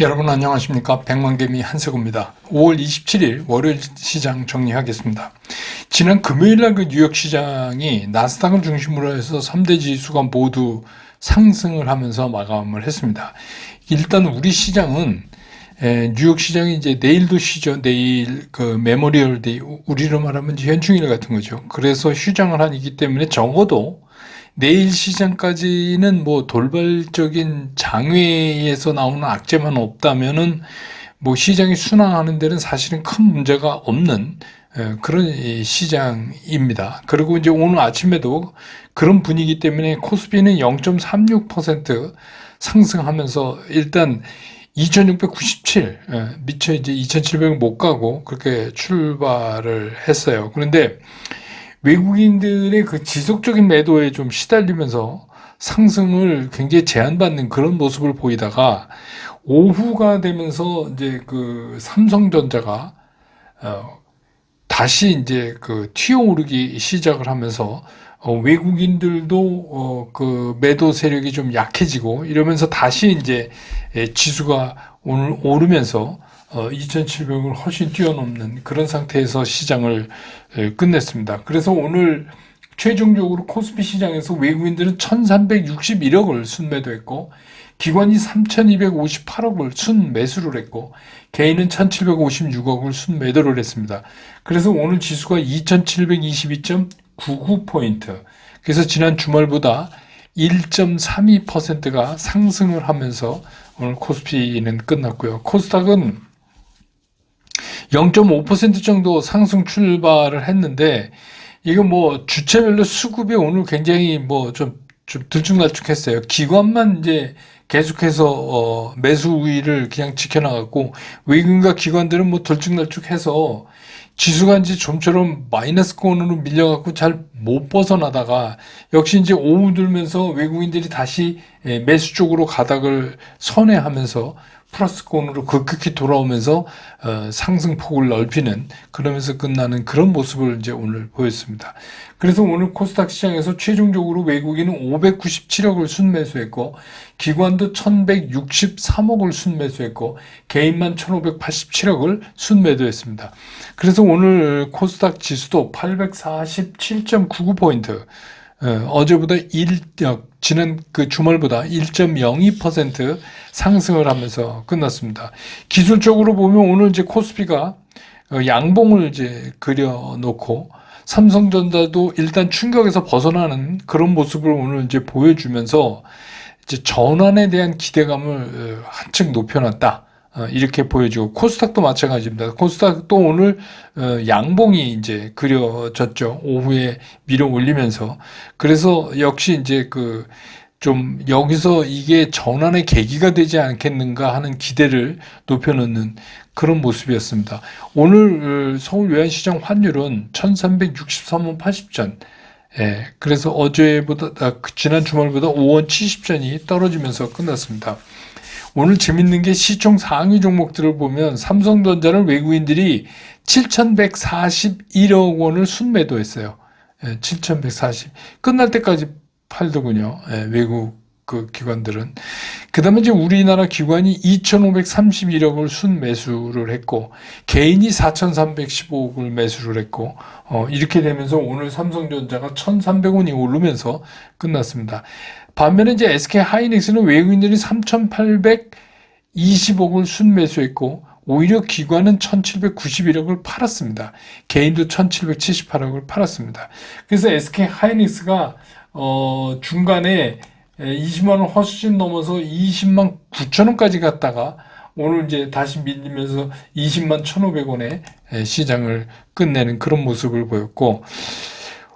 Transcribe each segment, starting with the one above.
여러분 안녕하십니까 백만개미 한세구입니다. 5월 27일 월요일 시장 정리하겠습니다. 지난 금요일날 그 뉴욕 시장이 나스닥을 중심으로 해서 3대 지수가 모두 상승을 하면서 마감을 했습니다. 일단 우리 시장은 에, 뉴욕 시장이 이제 내일도 쉬죠. 내일 그 메모리얼 데이 우리로 말하면 현충일 같은 거죠. 그래서 휴장을 하기 때문에 적어도 내일 시장까지는 뭐 돌발적인 장외에서 나오는 악재만 없다면은 뭐 시장이 순항하는 데는 사실은 큰 문제가 없는 에, 그런 이 시장입니다. 그리고 이제 오늘 아침에도 그런 분위기 때문에 코스피는 0.36% 상승하면서 일단 2697 예, 미처 이제 2700을 못 가고 그렇게 출발을 했어요. 그런데 외국인들의 그 지속적인 매도에 좀 시달리면서 상승을 굉장히 제한받는 그런 모습을 보이다가 오후가 되면서 이제 그 삼성전자가 어 다시 이제 그 튀어오르기 시작을 하면서 어 외국인들도 어 그 매도 세력이 좀 약해지고 이러면서 다시 이제 예, 지수가 오늘 오르면서 어, 2,700을 훨씬 뛰어넘는 그런 상태에서 시장을 에, 끝냈습니다. 그래서 오늘 최종적으로 코스피 시장에서 외국인들은 1,361억을 순매도했고 기관이 3,258억을 순매수를 했고 개인은 1,756억을 순매도를 했습니다. 그래서 오늘 지수가 2,722.99포인트. 그래서 지난 주말보다 1.32%가 상승을 하면서 오늘 코스피는 끝났고요. 코스닥은 0.5% 정도 상승 출발을 했는데 이거 뭐 주체별로 수급이 오늘 굉장히 뭐좀 좀 들쭉날쭉했어요. 기관만 이제 계속해서 어 매수 우위를 그냥 지켜나갔고 외국인과 기관들은 뭐 들쭉날쭉해서 지수가 이제 좀처럼 마이너스권으로 밀려갖고 잘 못 벗어나다가 역시 이제 오후 들면서 외국인들이 다시 예, 매수 쪽으로 가닥을 선회하면서 플러스권으로 급격히 돌아오면서 어, 상승폭을 넓히는 그러면서 끝나는 그런 모습을 이제 오늘 보였습니다. 그래서 오늘 코스닥 시장에서 최종적으로 외국인은 597억을 순매수했고 기관도 1163억을 순매수했고 개인만 1587억을 순매도했습니다. 그래서 오늘 코스닥 지수도 847.99포인트 어, 제보다 1, 지난 그 주말보다 1.02% 상승을 하면서 끝났습니다. 기술적으로 보면 오늘 이제 코스피가 어, 양봉을 이제 그려놓고 삼성전자도 일단 충격에서 벗어나는 그런 모습을 오늘 이제 보여주면서 이제 전환에 대한 기대감을 어, 한층 높여놨다. 어, 이렇게 보여지고 코스닥도 마찬가지입니다. 코스닥도 오늘 양봉이 이제 그려졌죠. 오후에 밀어 올리면서 그래서 역시 이제 그 좀 여기서 이게 전환의 계기가 되지 않겠는가 하는 기대를 높여놓는 그런 모습이었습니다. 오늘 서울 외환시장 환율은 1363원 80전. 예, 그래서 어제보다, 아, 지난 주말보다 5원 70전이 떨어지면서 끝났습니다. 오늘 재밌는 게 시총 상위 종목들을 보면 삼성전자를 외국인들이 7,141억 원을 순매도했어요. 예, 7,140. 끝날 때까지 팔더군요. 예, 외국 그 기관들은. 그 다음에 이제 우리나라 기관이 2,531억을 순 매수를 했고, 개인이 4,315억을 매수를 했고, 어, 이렇게 되면서 오늘 삼성전자가 1,300원이 오르면서 끝났습니다. 반면에 이제 SK 하이닉스는 외국인들이 3,820억을 순매수했고, 오히려 기관은 1,791억을 팔았습니다. 개인도 1,778억을 팔았습니다. 그래서 SK 하이닉스가 어, 중간에 20만 원 허수진 넘어서 20만 9천 원까지 갔다가 오늘 이제 다시 밀리면서 20만 1,500원에 시장을 끝내는 그런 모습을 보였고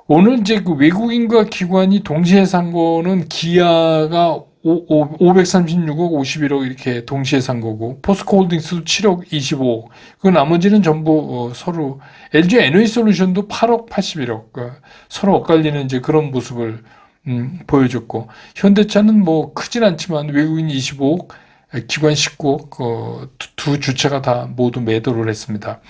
오늘 이제 그 외국인과 기관이 동시에 산 거는 기아가 536억 51억 이렇게 동시에 산 거고 포스코홀딩스도 7억 25억 그 나머지는 전부 어, 서로 LG 에너지 솔루션도 8억 81억 그 서로 엇갈리는 이제 그런 모습을 음, 보여줬고 현대차는 뭐 크진 않지만 외국인 25억 기관 19억 어, 두 주체가 다 모두 매도를 했습니다.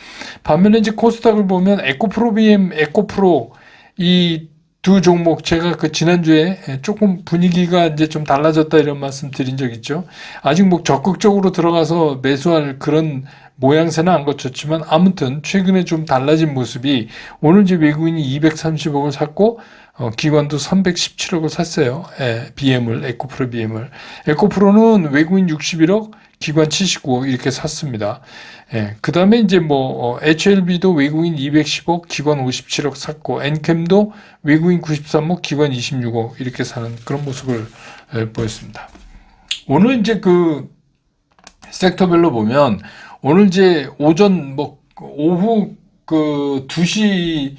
반면에 이제 코스닥을 보면 에코프로 BM, 에코프로 이 두 종목 제가 그 지난주에 조금 분위기가 이제 좀 달라졌다 이런 말씀 드린 적 있죠. 아직 뭐 적극적으로 들어가서 매수할 그런 모양새는 안 거쳤지만 아무튼 최근에 좀 달라진 모습이 오늘 이제 외국인이 230억을 샀고 어, 기관도 317억을 샀어요. 예, BM을 에코프로 BM을 에코프로는 외국인 61억 기관 79억 이렇게 샀습니다. 예, 그 다음에 이제 뭐, 어, HLB도 외국인 210억, 기관 57억 샀고, 엔캠도 외국인 93억, 기관 26억 이렇게 사는 그런 모습을 예, 보였습니다. 오늘 이제 그 섹터별로 보면 오늘 이제 오전 뭐 오후 그 2시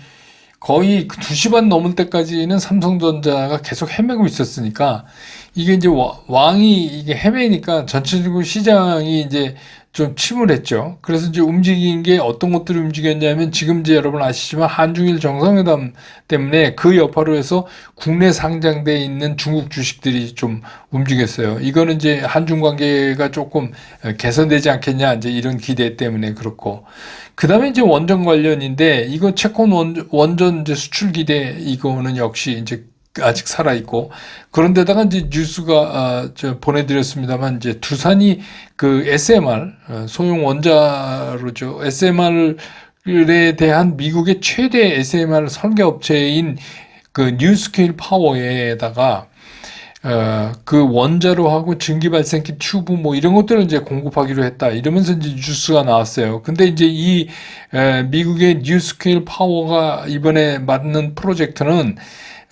거의 그 2시 반 넘을 때까지는 삼성전자가 계속 헤매고 있었으니까 이게 이제 와- 왕이 이게 헤매니까 전체적으로 시장이 이제 좀 침울했죠. 그래서 이제 움직인 게 어떤 것들이 움직였냐면 지금 이제 여러분 아시지만 한중일 정상회담 때문에 그 여파로 해서 국내 상장돼 있는 중국 주식들이 좀 움직였어요. 이거는 이제 한중 관계가 조금 개선되지 않겠냐 이제 이런 기대 때문에 그렇고 그 다음에 이제 원전 관련인데 이거 채권 원, 원전 이제 수출 기대 이거는 역시 이제 아직 살아 있고 그런데다가 이제 뉴스가 아, 저 보내드렸습니다만 이제 두산이 그 SMR 어, 소형 원자로죠 SMR에 대한 미국의 최대 SMR 설계 업체인 그 뉴스케일 파워에다가 어, 그 원자로 하고 증기 발생기 튜브 뭐 이런 것들을 이제 공급하기로 했다. 이러면서 이제 뉴스가 나왔어요. 근데 이제 이 에, 미국의 뉴스케일 파워가 이번에 맡는 프로젝트는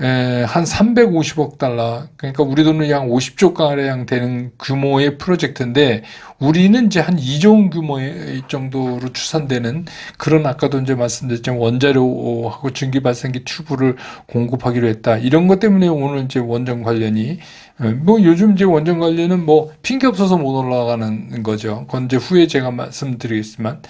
에, 한 350억 달러, 그러니까 우리 돈으로 약 50조 가량 되는 규모의 프로젝트인데, 우리는 이제 한 2조 원 규모의 정도로 추산되는 그런 아까도 이제 말씀드렸지만 원자료하고 증기 발생기 튜브를 공급하기로 했다. 이런 것 때문에 오늘 이제 원전 관련이 어, 뭐 요즘 이제 원전 관련은 뭐 핑계 없어서 못 올라가는 거죠. 그건 이제 후에 제가 말씀드리겠지만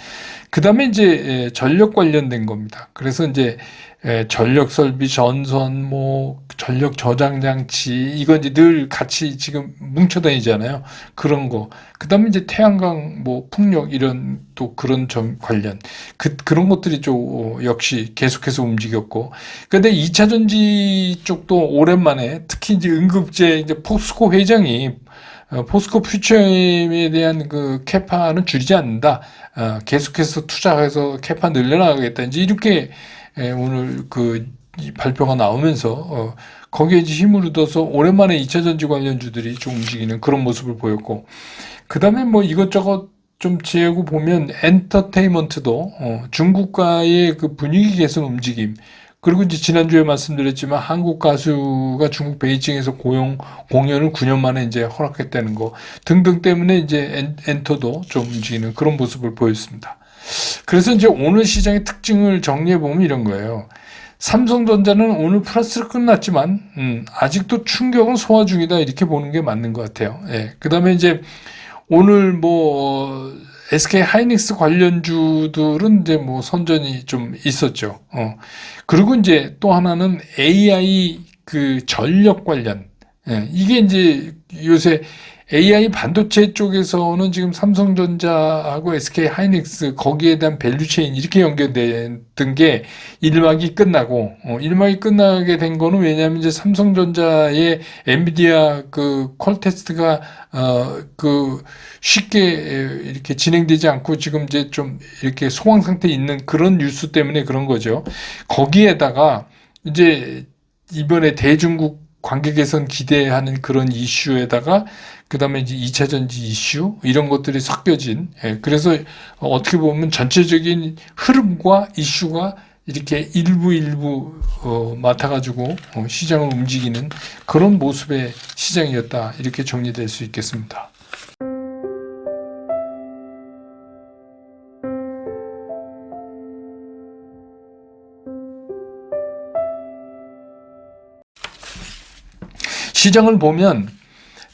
그 다음에 이제 에, 전력 관련된 겁니다. 그래서 이제 에, 전력 설비, 전선, 뭐 전력 저장 장치 이건 이제 늘 같이 지금 뭉쳐 다니잖아요. 그런 거. 그 다음에 이제 태양광, 뭐 풍력 이런 또 그런 점 관련 그 그런 것들이 좀 어, 역시 계속해서 움직였고. 근데 2차 전지 쪽도 오랜만에 특히 이제 응급제 이제 포스코 회장이 어, 포스코 퓨처엠에 대한 그 캐파는 줄이지 않는다. 어, 계속해서 투자해서 캐파 늘려나가겠다. 이제 이렇게 에, 오늘 그이 발표가 나오면서 어, 거기에 힘을 얻어서 오랜만에 2차 전지 관련주들이 좀 움직이는 그런 모습을 보였고 그 다음에 뭐 이것저것 좀 지우고 보면 엔터테인먼트도 어, 중국과의 그 분위기 개선 움직임 그리고 이제 지난주에 말씀드렸지만 한국 가수가 중국 베이징에서 고용 공연을 9년 만에 이제 허락했다는 거 등등 때문에 이제 엔, 엔터도 좀 움직이는 그런 모습을 보였습니다. 그래서 이제 오늘 시장의 특징을 정리해 보면 이런 거예요. 삼성전자는 오늘 플러스로 끝났지만 음, 아직도 충격은 소화 중이다 이렇게 보는 게 맞는 것 같아요. 예. 그다음에 이제 오늘 뭐 SK 하이닉스 관련주들은 이제 뭐 선전이 좀 있었죠. 어. 그리고 이제 또 하나는 AI 그 전력 관련. 예. 이게 이제 요새 AI 반도체 쪽에서는 지금 삼성전자하고 SK 하이닉스 거기에 대한 밸류체인 이렇게 연결된 게 1막이 끝나고 어, 1막이 끝나게 된 거는 왜냐하면 이제 삼성전자의 엔비디아 그퀄 테스트가 어 그 쉽게 이렇게 진행되지 않고 지금 이제 좀 이렇게 소강 상태에 있는 그런 뉴스 때문에 그런 거죠. 거기에다가 이제 이번에 대중국 관계 개선 기대하는 그런 이슈에다가 그다음에 이제 2차 전지 이슈 이런 것들이 섞여진 예, 그래서 어떻게 보면 전체적인 흐름과 이슈가 이렇게 일부 일부 어, 맡아가지고 어, 시장을 움직이는 그런 모습의 시장이었다 이렇게 정리될 수 있겠습니다. 시장을 보면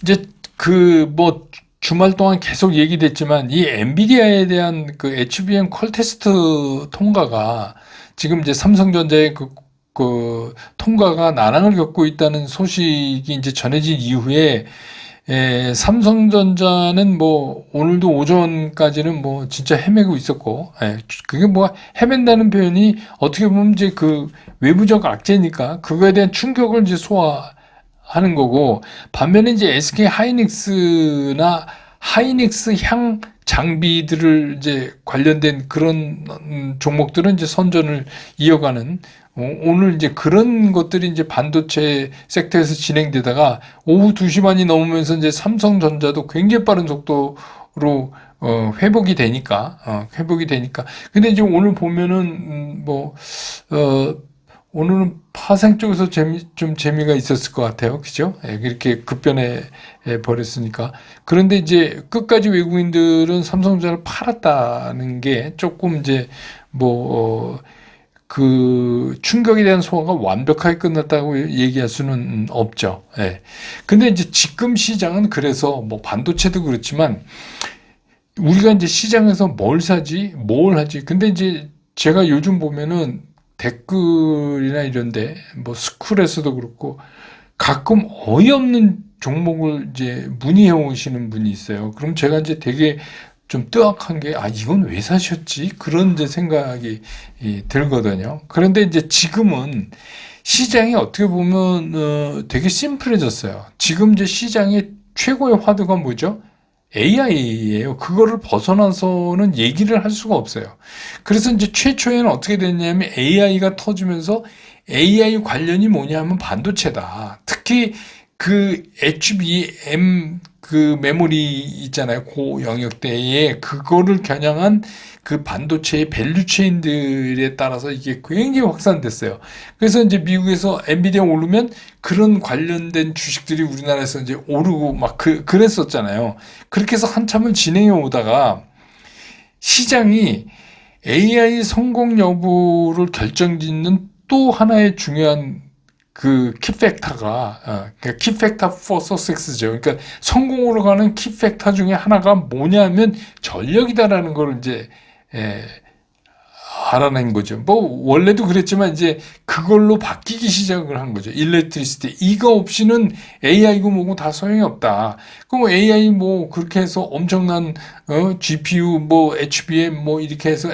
이제 그 뭐 주말 동안 계속 얘기됐지만 이 엔비디아에 대한 그 HBM 퀄 테스트 통과가 지금 이제 삼성전자의 그, 그 통과가 난항을 겪고 있다는 소식이 이제 전해진 이후에 에, 삼성전자는 뭐 오늘도 오전까지는 뭐 진짜 헤매고 있었고, 예, 그게 뭐 헤맨다는 표현이 어떻게 보면 이제 그 외부적 악재니까 그거에 대한 충격을 이제 소화 하는 거고 반면에 이제 SK 하이닉스나 하이닉스 향 장비들을 이제 관련된 그런 음, 종목들은 이제 선전을 이어가는 어, 오늘 이제 그런 것들이 이제 반도체 섹터에서 진행되다가 오후 2시 반이 넘으면서 이제 삼성전자도 굉장히 빠른 속도로 어, 회복이 되니까 어, 회복이 되니까. 근데 이제 오늘 보면은 음, 뭐 어, 오늘은 파생 쪽에서 재미, 좀 재미가 있었을 것 같아요. 그죠? 예, 이렇게 급변해 예, 버렸으니까. 그런데 이제 끝까지 외국인들은 삼성전자를 팔았다는 게 조금 이제 뭐, 어, 그 충격에 대한 소화가 완벽하게 끝났다고 얘기할 수는 없죠. 예. 근데 이제 지금 시장은 그래서 뭐 반도체도 그렇지만 우리가 이제 시장에서 뭘 사지, 뭘 하지. 근데 이제 제가 요즘 보면은 댓글이나 이런데 뭐 스쿨에서도 그렇고 가끔 어이없는 종목을 이제 문의해 오시는 분이 있어요. 그럼 제가 이제 되게 좀 뜨악한 게, 아, 이건 왜 사셨지? 그런 이제 생각이 이, 들거든요. 그런데 이제 지금은 시장이 어떻게 보면, 어, 되게 심플해졌어요. 지금 이제 시장의 최고의 화두가 뭐죠? AI예요. 그거를 벗어나서는 얘기를 할 수가 없어요. 그래서 이제 최초에는 어떻게 됐냐면 AI가 터지면서 AI 관련이 뭐냐면 반도체다. 특히 그 HBM 그 메모리 있잖아요. 고 영역대에 그거를 겨냥한 그 반도체의 밸류 체인들에 따라서 이게 굉장히 확산됐어요. 그래서 이제 미국에서 엔비디아 오르면 그런 관련된 주식들이 우리나라에서 이제 오르고 막 그, 그랬었잖아요. 그렇게 해서 한참을 진행해 오다가 시장이 AI 성공 여부를 결정 짓는 또 하나의 중요한 그 키팩터가 어, 키팩터 for success죠. 그러니까 성공으로 가는 키팩터 중에 하나가 뭐냐면 전력이다라는 걸 이제 예, 알아낸 거죠. 뭐 원래도 그랬지만 이제 그걸로 바뀌기 시작을 한 거죠. 일렉트리시티 이거 없이는 AI고 뭐고 다 소용이 없다. 그럼 AI 뭐 그렇게 해서 엄청난 어, GPU 뭐 HBM 뭐 이렇게 해서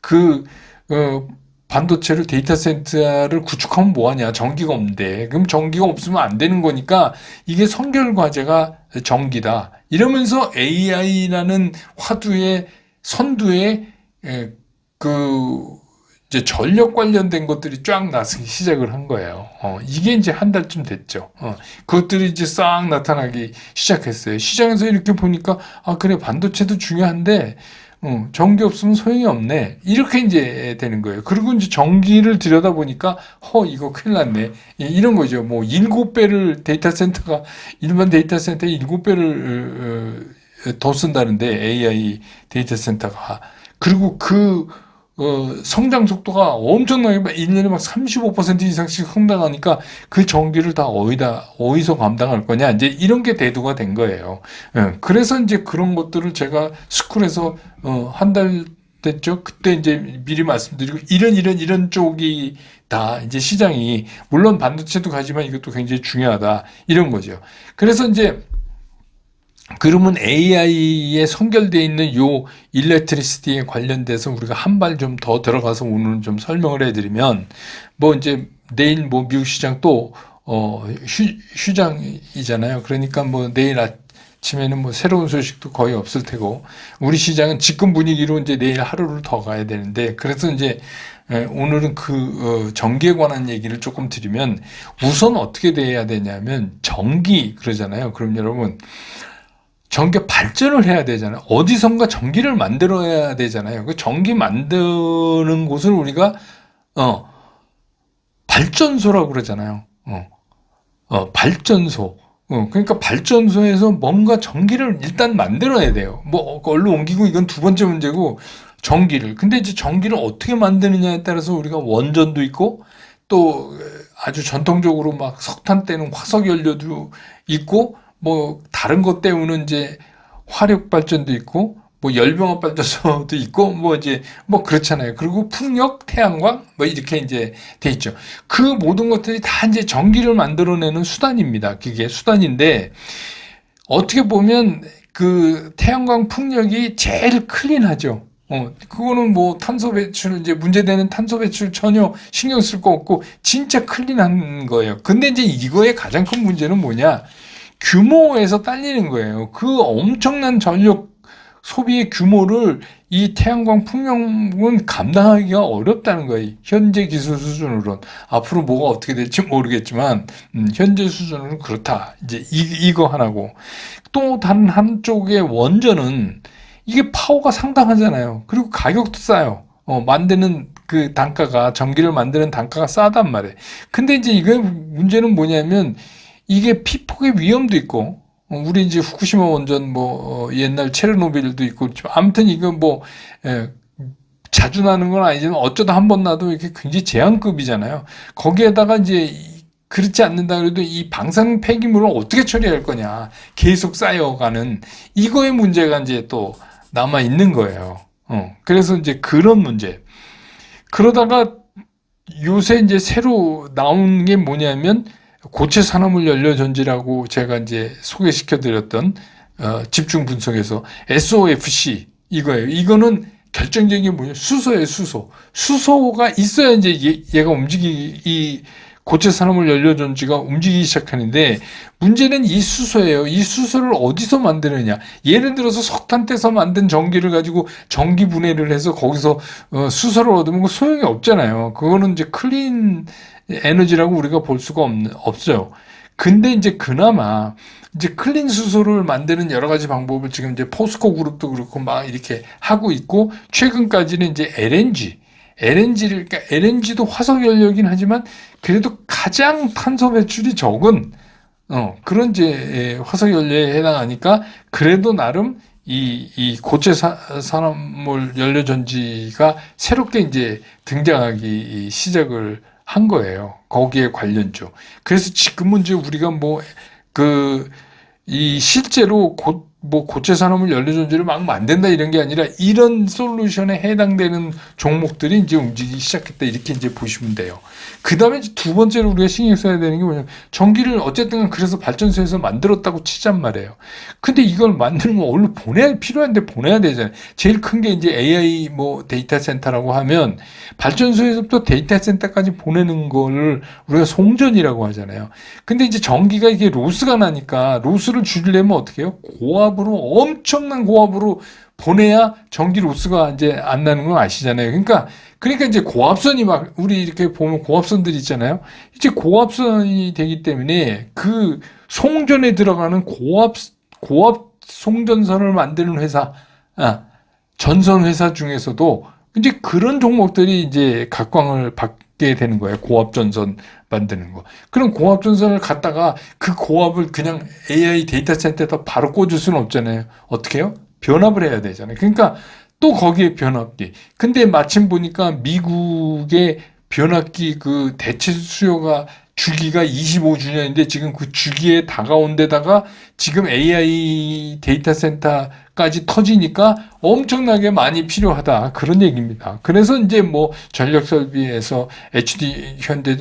그 어, 반도체를 데이터 센터를 구축하면 뭐하냐 전기가 없는데 그럼 전기가 없으면 안 되는 거니까 이게 선결 과제가 전기다 이러면서 AI라는 화두의 선두에 예, 그 이제 전력 관련된 것들이 쫙 나서기 시작을 한 거예요. 어, 이게 이제 한 달쯤 됐죠. 어, 그것들이 이제 싹 나타나기 시작했어요. 시장에서 이렇게 보니까 아 그래 반도체도 중요한데 어, 전기 없으면 소용이 없네. 이렇게 이제 되는 거예요. 그리고 이제 전기를 들여다 보니까, 허, 이거 큰일 났네. 이런 거죠. 뭐, 일곱 배를 데이터 센터가, 일반 데이터 센터에 일곱 배를 어, 더 쓴다는데, AI 데이터 센터가. 그리고 그, 어, 성장 속도가 엄청나게 막 1년에 막 35% 이상씩 성장하니까 그 전기를 다 어디다, 어디서 감당할 거냐. 이제 이런 게 대두가 된 거예요. 예, 그래서 이제 그런 것들을 제가 스쿨에서, 어, 한달 됐죠. 그때 이제 미리 말씀드리고, 이런, 이런, 이런 쪽이 다 이제 시장이, 물론 반도체도 가지만 이것도 굉장히 중요하다. 이런 거죠. 그래서 이제 그러면 AI에 선결되어 있는 요 일렉트리시티에 관련돼서 우리가 한 발 좀 더 들어가서 오늘 좀 설명을 해드리면 뭐 이제 내일 뭐 미국 시장 또 어, 휴, 휴장이잖아요. 그러니까 뭐 내일 아침에는 뭐 새로운 소식도 거의 없을 테고 우리 시장은 지금 분위기로 이제 내일 하루를 더 가야 되는데 그래서 이제 예, 오늘은 그 어, 전기에 관한 얘기를 조금 드리면 우선 어떻게 돼야 되냐면 전기 그러잖아요. 그럼 여러분 전기 발전을 해야 되잖아요. 어디선가 전기를 만들어야 되잖아요. 그 전기 만드는 곳을 우리가 어 발전소라고 그러잖아요. 어, 어 발전소. 어, 그러니까 발전소에서 뭔가 전기를 일단 만들어야 돼요. 뭐 얼로 옮기고 이건 두 번째 문제고 전기를. 근데 이제 전기를 어떻게 만드느냐에 따라서 우리가 원전도 있고 또 아주 전통적으로 막 석탄 때는 화석 연료도 있고 뭐 다른 것 때문에 이제 화력 발전도 있고 뭐 열병합 발전소도 있고 뭐 이제 뭐 그렇잖아요. 그리고 풍력, 태양광 뭐 이렇게 이제 돼 있죠. 그 모든 것들이 다 이제 전기를 만들어내는 수단입니다. 그게 수단인데 어떻게 보면 그 태양광 풍력이 제일 클린하죠. 어, 그거는 뭐 탄소 배출, 이제 문제되는 탄소 배출 전혀 신경 쓸 거 없고 진짜 클린한 거예요. 근데 이제 이거의 가장 큰 문제는 뭐냐? 규모에서 딸리는 거예요. 그 엄청난 전력 소비의 규모를 이 태양광 풍력은 감당하기가 어렵다는 거예요. 현재 기술 수준으로는. 앞으로 뭐가 어떻게 될지 모르겠지만, 음, 현재 수준으로는 그렇다. 이제 이, 이거 하나고. 또 다른 한쪽의 원전은 이게 파워가 상당하잖아요. 그리고 가격도 싸요. 어, 만드는 그 단가가, 전기를 만드는 단가가 싸단 말이에요. 근데 이제 이거 문제는 뭐냐면, 이게 피폭의 위험도 있고, 어, 우리 이제 후쿠시마 원전 뭐 어, 옛날 체르노빌도 있고 아무튼 이건 뭐 예, 자주 나는 건 아니지만 어쩌다 한 번 나도 이렇게 굉장히 제한급이잖아요. 거기에다가 이제 이- 그렇지 않는다 그래도 이 방사능 폐기물을 어떻게 처리할 거냐 계속 쌓여가는 이거의 문제가 이제 또 남아 있는 거예요. 어, 그래서 이제 그런 문제. 그러다가 요새 이제 새로 나온 게 뭐냐면 고체 산화물 연료 전지라고 제가 이제 소개시켜 드렸던 어, 집중 분석에서 SOFC 이거예요. 이거는 결정적인 게 뭐냐? 수소예요, 수소. 수소가 있어야 이제 얘, 가 움직이 이 고체 산화물 연료 전지가 움직이기 시작하는데 문제는 이 수소예요. 이 수소를 어디서 만드느냐? 예를 들어서 석탄 떼서 만든 전기를 가지고 전기 분해를 해서 거기서 어, 수소를 얻으면 그 소용이 없잖아요. 그거는 이제 클린 에너지라고 우리가 볼 수가 없, 없어요. 근데 이제 그나마 이제 클린 수소를 만드는 여러 가지 방법을 지금 이제 포스코 그룹도 그렇고 막 이렇게 하고 있고 최근까지는 이제 LNG, LNG를 그러니까 LNG도 화석 연료이긴 하지만 그래도 가장 탄소 배출이 적은 어, 그런 이제 예, 화석 연료에 해당하니까 그래도 나름 이, 이 고체 사, 산화물 연료 전지가 새롭게 이제 등장하기 시작을 한 거예요. 거기에 관련주. 그래서 지금은 이제 우리가 뭐, 그, 이 실제로 고, 뭐 고체 산업을 연료 전지를 막 만든다 이런 게 아니라 이런 솔루션에 해당되는 종목들이 이제 움직이기 시작했다 이렇게 이제 보시면 돼요. 그 다음에 두 번째로 우리가 신경 써야 되는 게 뭐냐면 전기를 어쨌든 그래서 발전소에서 만들었다고 치잔 말이에요. 근데 이걸 건 얼른 보내야 필요한데 보내야 되잖아요. 제일 큰 게 이제 AI 뭐 데이터 센터라고 하면 발전소에서부터 데이터 센터까지 보내는 거를 우리가 송전이라고 하잖아요. 근데 이제 전기가 이게 로스가 나니까 로스를 줄이려면 어떻게 해요? 고압으로 엄청난 고압으로 보내야 전기 로스가 이제 안 나는 건 아시잖아요. 그러니까 그러니까 이제 고압선이 막 우리 이렇게 보면 고압선들 있잖아요. 이제 고압선이 되기 때문에 그 송전에 들어가는 고압 고압 송전선을 만드는 회사 아, 전선 회사 중에서도 이제 그런 종목들이 이제 각광을 받게 되는 거예요. 고압 전선 만드는 거. 그럼 고압 전선을 갖다가 그 고압을 그냥 AI 데이터 센터에다 바로 꽂을 수는 없잖아요. 어떻게 해요? 변압을 해야 되잖아요. 그러니까 또 거기에 변압기. 근데 마침 보니까 미국의 변압기 그 대체 수요가 주기가 25주년인데 지금 그 주기에 다가온 데다가 지금 AI 데이터 센터까지 터지니까 엄청나게 많이 필요하다. 그런 얘기입니다. 그래서 이제 뭐 전력 설비에서 HD 현대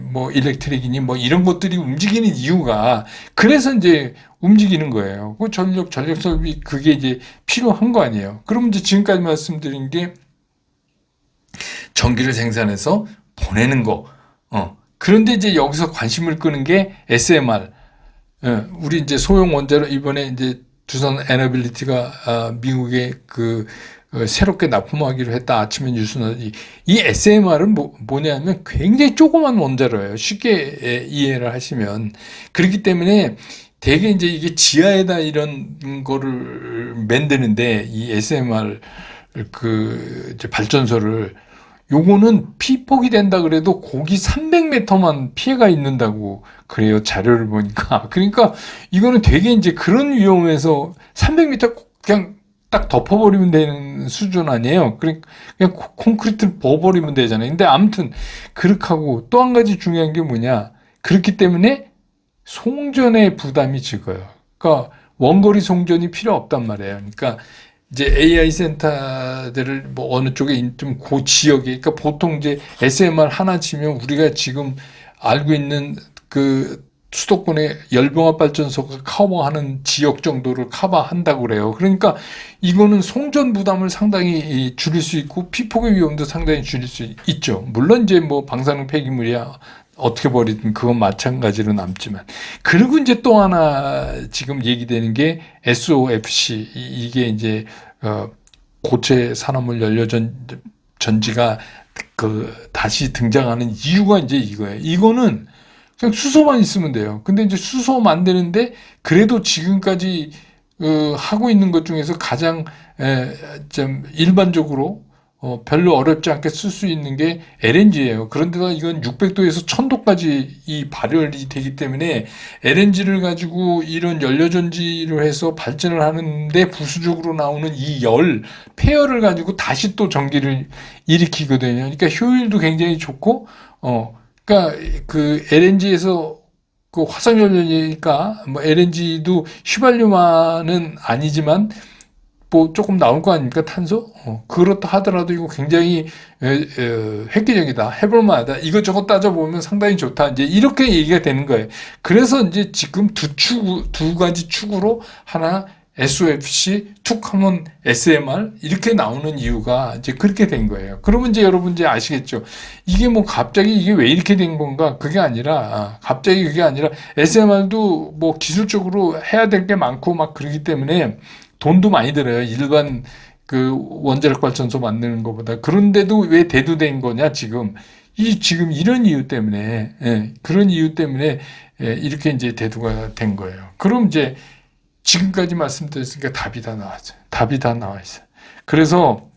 뭐 일렉트릭이니 뭐 이런 것들이 움직이는 이유가 그래서 이제 움직이는 거예요. 그 전력 전력 설비 그게 이제 필요한 거 아니에요. 그럼 이제 지금까지 말씀드린 게 전기를 생산해서 보내는 거. 어. 그런데 이제 여기서 관심을 끄는 게 SMR. 예, 우리 이제 소형 원자로 이번에 이제 두산 에너빌리티가 아, 미국에 그 어, 새롭게 납품하기로 했다. 아침에 뉴스는 이, 이 SMR은 뭐, 뭐냐면 굉장히 조그만 원자로예요. 쉽게 예, 이해를 하시면 그렇기 때문에 대개 이제 이게 지하에다 이런 거를 만드는데 이 SMR 그 발전소를 요거는 피폭이 된다 그래도 고기 300m만 피해가 있는다고 그래요. 자료를 보니까. 그러니까 이거는 되게 이제 그런 위험에서 300m 그냥 딱 덮어버리면 되는 수준 아니에요. 그냥 콘크리트를 버버리면 되잖아요. 근데 아무튼 그렇게 하고 또 한 가지 중요한 게 뭐냐. 그렇기 때문에 송전의 부담이 적어요. 그러니까 원거리 송전이 필요 없단 말이에요. 그러니까 이제 AI 센터들을 뭐 어느 쪽에 좀그 지역에 그러니까 보통 이제 SMR 하나 치면 우리가 지금 알고 있는 그 수도권의 열병합 발전소가 커버하는 지역 정도를 커버한다고 그래요. 그러니까 이거는 송전 부담을 상당히 이, 줄일 수 있고 피폭의 위험도 상당히 줄일 수 있죠. 물론 이제 뭐 방사능 폐기물이야 어떻게 버리든 그건 마찬가지로 남지만 그리고 이제 또 하나 지금 얘기되는 게 SOFC 이- 이게 이제 어 고체 산화물 연료 전 전지가 그 다시 등장하는 이유가 이제 이거예요. 이거는 그냥 수소만 있으면 돼요. 근데 이제 수소 만드는데 그래도 지금까지 어, 하고 있는 것 중에서 가장 에, 좀 일반적으로 어, 별로 어렵지 않게 쓸 수 있는 게 LNG예요. 그런데다 이건 600도에서 1000도까지 이 발열이 되기 때문에 LNG를 가지고 이런 연료전지를 해서 발전을 하는데 부수적으로 나오는 이 열, 폐열을 가지고 다시 또 전기를 일으키거든요. 그러니까 효율도 굉장히 좋고, 어, 그러니까 그 LNG에서 그 화석 연료니까 뭐 LNG도 휘발유만은 아니지만 뭐 조금 나올 거 아닙니까 탄소? 어, 그렇다 하더라도 이거 굉장히 에, 에, 획기적이다 해볼만하다 이것저것 따져 보면 상당히 좋다 이제 이렇게 얘기가 되는 거예요. 그래서 이제 지금 두 축, 두 가지 축으로 하나 SOFC, 툭 하면 SMR 이렇게 나오는 이유가 이제 그렇게 된 거예요. 그러면 이제 여러분 이제 아시겠죠? 이게 뭐 갑자기 이게 왜 이렇게 된 건가? 그게 아니라 아, 갑자기 그게 아니라 SMR도 뭐 기술적으로 해야 될 게 많고 막 그러기 때문에 돈도 많이 들어요. 일반 그 원자력 발전소 만드는 것보다. 그런데도 왜 대두된 거냐, 지금. 이, 지금 이런 이유 때문에, 예, 그런 이유 때문에, 예, 이렇게 이제 대두가 된 거예요. 그럼 이제 지금까지 말씀드렸으니까 답이 다 나왔어요. 답이 다 나와 있어요. 그래서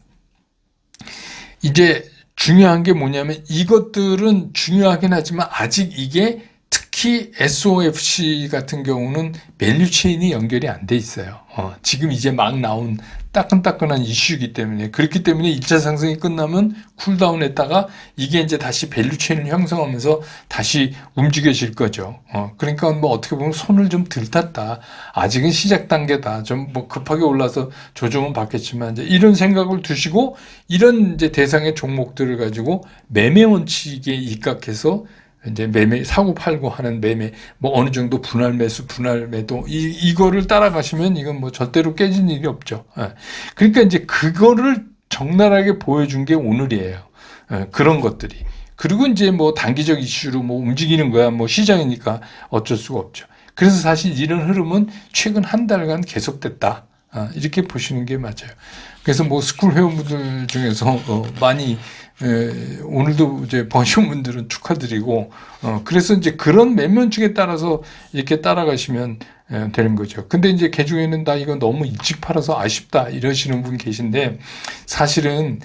이제 중요한 게 뭐냐면 이것들은 중요하긴 하지만 아직 이게 특히 SOFC 같은 경우는 밸류체인이 연결이 안 돼 있어요. 어, 지금 이제 막 나온 따끈따끈한 이슈이기 때문에 그렇기 때문에 1차 상승이 끝나면 쿨다운 했다가 이게 이제 다시 밸류체인을 형성하면서 다시 움직여질 거죠. 어, 그러니까 뭐 어떻게 보면 손을 좀 들 탔다. 아직은 시작 단계다. 좀 뭐 급하게 올라서 조정은 받겠지만 이제 이런 생각을 두시고 이런 이제 대상의 종목들을 가지고 매매 원칙에 입각해서 이제 매매 사고 팔고 하는 매매 뭐 어느 정도 분할 매수 분할 매도 이 이거를 따라가시면 이건 뭐 절대로 깨진 일이 없죠. 예. 그러니까 이제 그거를 적나라하게 보여준 게 오늘이에요. 예, 그런 것들이. 그리고 이제 뭐 단기적 이슈로 뭐 움직이는 거야. 뭐 시장이니까 어쩔 수가 없죠. 그래서 사실 이런 흐름은 최근 한 달간 계속됐다. 아, 이렇게 보시는 게 맞아요. 그래서 뭐 스쿨 회원분들 중에서 어, 많이 에, 오늘도 이제 버신 분들은 축하드리고 어, 그래서 이제 그런 매면축에 따라서 이렇게 따라가시면 에, 되는 거죠. 근데 이제 개 중에는 나 이거 너무 일찍 팔아서 아쉽다 이러시는 분 계신데 사실은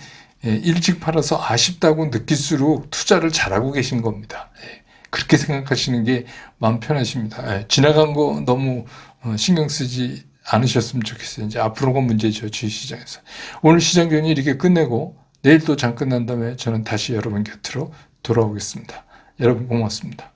예, 일찍 팔아서 아쉽다고 느낄수록 투자를 잘하고 계신 겁니다. 예, 그렇게 생각하시는 게 마음 편하십니다. 예, 지나간 거 너무 어, 신경 쓰지 않으셨으면 좋겠어요. 이제 앞으로가 문제죠. 주식시장에서. 오늘 시장 경이 이렇게 끝내고 내일 또 장 끝난 다음에 저는 다시 여러분 곁으로 돌아오겠습니다. 여러분 고맙습니다.